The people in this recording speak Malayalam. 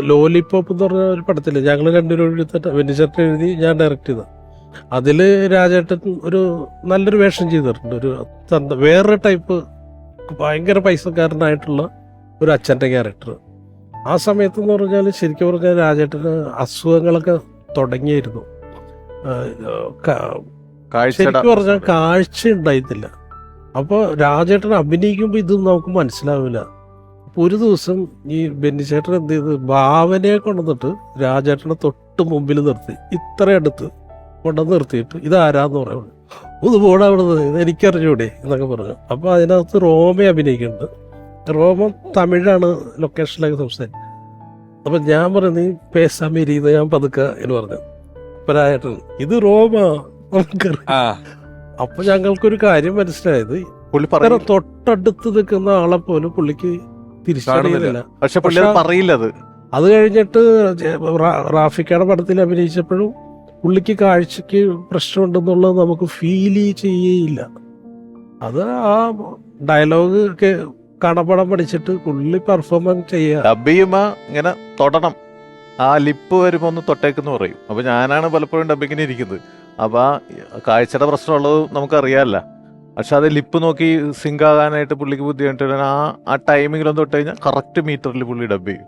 ലോലിപോപ്പ് എന്ന് പറഞ്ഞ ഒരു പടത്തിൽ ഞങ്ങൾ രണ്ടുപേരും എടുത്തിട്ട് വെനിച്ചേട്ടൻ എഴുതി ഞാൻ ഡയറക്റ്റ് ചെയ്ത. അതിൽ രാജേട്ടൻ ഒരു നല്ലൊരു വേഷം ചെയ്തിട്ടുണ്ട്. ഒരു തന്ത- വേറൊരു ടൈപ്പ് ഭയങ്കര പൈസക്കാരനായിട്ടുള്ള ഒരു അച്ഛന്റെ ക്യാരക്ടർ ആ സമയത്ത് എന്ന് പറഞ്ഞാൽ ശരിക്കും പറഞ്ഞാൽ രാജേട്ടന് അസുഖങ്ങളൊക്കെ കാഴ്ചയുടെ ശരിക്കും പറഞ്ഞാൽ കാഴ്ച ഉണ്ടായിട്ടില്ല. അപ്പോൾ രാജേട്ടൻ അഭിനയിക്കുമ്പോൾ ഇത് നമുക്ക് മനസ്സിലാവില്ല. ഒരു ദിവസം ഈ ബെന്നിച്ചേട്ടൻ എന്ത് ചെയ്ത്? ഭാവനയെ കൊണ്ടുവന്നിട്ട് രാജേട്ടനെ തൊട്ട് മുമ്പിൽ നിർത്തി. ഇത്ര അടുത്ത് കൊണ്ടുവന്ന് നിർത്തിയിട്ട് ഇതാരാന്ന് പറയുന്നത് ഒന്ന് പോടാ അവിടെ ഇത് എനിക്കറിഞ്ഞൂടെ എന്നൊക്കെ പറഞ്ഞു. അപ്പോൾ അതിനകത്ത് റോമെ അഭിനയിക്കുന്നുണ്ട്. റോമ തമിഴാണ് ലൊക്കേഷനിലൊക്കെ സംസാരിക്കും അപ്പം ഞാൻ പറഞ്ഞു നീ പേസാമേരി എന്ന് ഞാൻ പതുക്കെ എന്ന് പറഞ്ഞു. അപ്പൊ രാജേട്ടൻ ഇത് റോമ? നമുക്കറിയാം. അപ്പൊ ഞങ്ങൾക്കൊരു കാര്യം മനസ്സിലായത് തൊട്ടടുത്ത് നിൽക്കുന്ന ആളെ പോലും പുള്ളിക്ക് തിരിച്ചറിയുന്നില്ല പക്ഷെ പുള്ളി പറയില്ല അത് അത് കഴിഞ്ഞിട്ട് റാഫിക്കയുടെ പടത്തിൽ അഭിനയിച്ചപ്പോഴും പുള്ളിക്ക് കാഴ്ചക്ക് പ്രശ്നമുണ്ടെന്നുള്ളത് നമുക്ക് ഫീൽ ചെയ്യേയില്ല അത് ആ ഡയലോഗ് ഒക്കെ കടപടം പഠിച്ചിട്ട് പുള്ളി പെർഫോമൻസ് ചെയ്യുക. ഇങ്ങനെ തൊടണം. ആ ലിപ്പ് വരുമ്പോ ഒന്ന് തൊട്ടേക്കെന്ന് പറയും. അപ്പൊ ഞാനാണ് പലപ്പോഴും ഡബിങ്ങിന് ഇരിക്കുന്നത്. അപ്പൊ ആ കാഴ്ചയുടെ പ്രശ്നമുള്ളത് നമുക്കറിയാമല്ല പക്ഷെ അത് ലിപ്പ് നോക്കി സിങ്ക് ആകാനായിട്ട് പുള്ളിക്ക് ബുദ്ധിമുട്ടാണ് ആ ആ ടൈമിങ്ങിലൊന്ന് തൊട്ട് കഴിഞ്ഞാൽ കറക്റ്റ് മീറ്ററിൽ പുള്ളി ഡബ് ചെയ്യും.